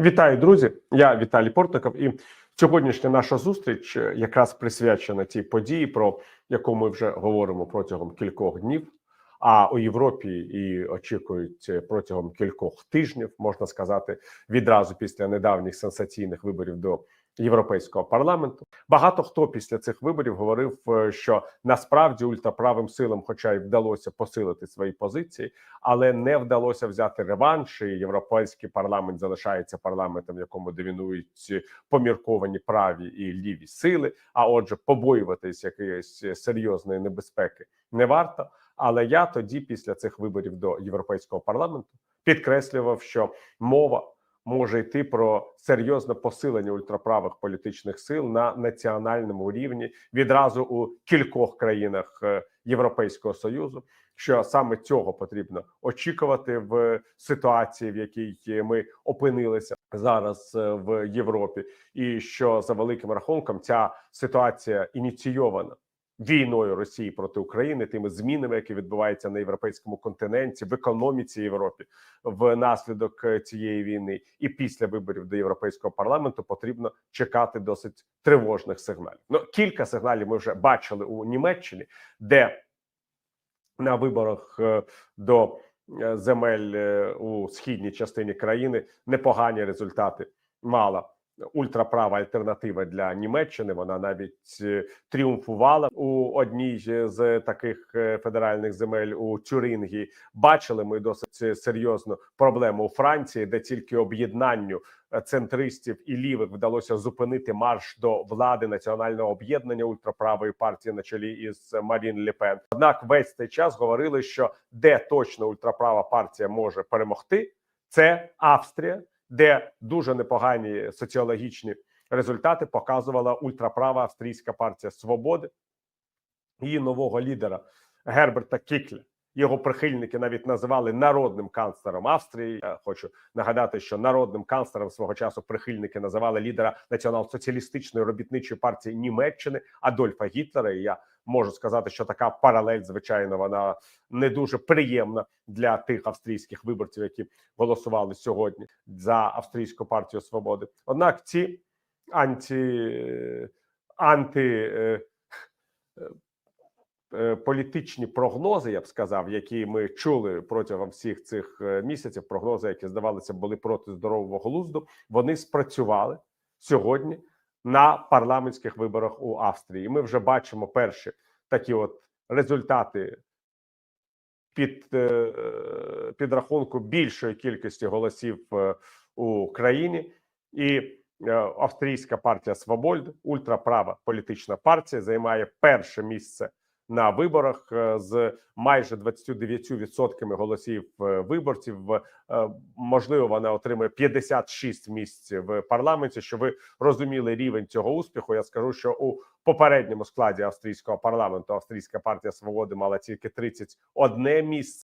Вітаю, друзі! Я Віталій Портников, і сьогоднішня наша зустріч е, якраз присвячена тій події, про яку ми вже говоримо протягом кількох днів. А у Європі і очікують е, протягом кількох тижнів, можна сказати, відразу після недавніх сенсаційних виборів до європейського парламенту. Багато хто після цих виборів говорив, е, що насправді ультраправим силам, хоча й вдалося посилити свої позиції, але не вдалося взяти реванш. і Європейський парламент залишається парламентом, в якому домінують помірковані праві і ліві сили. А отже, побоюватись якоїсь серйозної небезпеки не варто. Але я тоді, після цих виборів до європейського парламенту, підкреслював, що мова може йти про серйозне посилення ультраправих політичних сил на національному рівні відразу у кількох країнах е, Європейського союзу. Що саме цього потрібно очікувати в ситуації, в якій ми опинилися зараз е, в Європі, і що за великим рахунком ця ситуація ініційована війною Росії проти України, тими змінами, які відбуваються на європейському континенті, в економіці Європи внаслідок е, цієї війни, і після виборів до європейського парламенту потрібно чекати досить тривожних сигналів. Ну кілька сигналів ми вже бачили у Німеччині, де на виборах е, до е, земель у східній частині країни непогані результати мала ультраправа альтернатива для Німеччини. Вона навіть е, тріумфувала у одній з таких е, федеральних земель у Тюрингі. Бачили ми досить серйозну проблему у Франції, де тільки об'єднанню е, центристів і лівих вдалося зупинити марш до влади національного об'єднання ультраправої партії на чолі із Марін Лепен. Однак весь цей час говорили, що де точно ультраправа партія може перемогти, це Австрія де дуже непогані соціологічні результати показувала ультраправа австрійська партія свободи її нового лідера Герберта Кікля. Його прихильники навіть називали народним канцлером Австрії. Я хочу нагадати, що народним канцлером свого часу прихильники називали лідера націонал-соціалістичної робітничої партії Німеччини Адольфа Гітлера. І я можу сказати, що така паралель, звичайно, вона не дуже приємна для тих австрійських виборців, які голосували сьогодні за австрійську партію свободи. Однак ці анті анти. Е, Політичні прогнози, я б сказав, які ми чули протягом всіх цих е, місяців, прогнози, які здавалося, були проти здорового глузду, вони спрацювали сьогодні на парламентських виборах у Австрії. І ми вже бачимо перші такі от результати під е, підрахунку більшої кількості голосів у країні, і австрійська партія Свобода, ультраправа політична партія, займає перше місце на виборах е, з майже 29% голосів е, виборців. Е, Можливо, вона отримує 56 місць в парламенті. Що ви розуміли рівень цього успіху? Я скажу, що у попередньому складі австрійського парламенту австрійська партія свободи мала тільки 31 місце.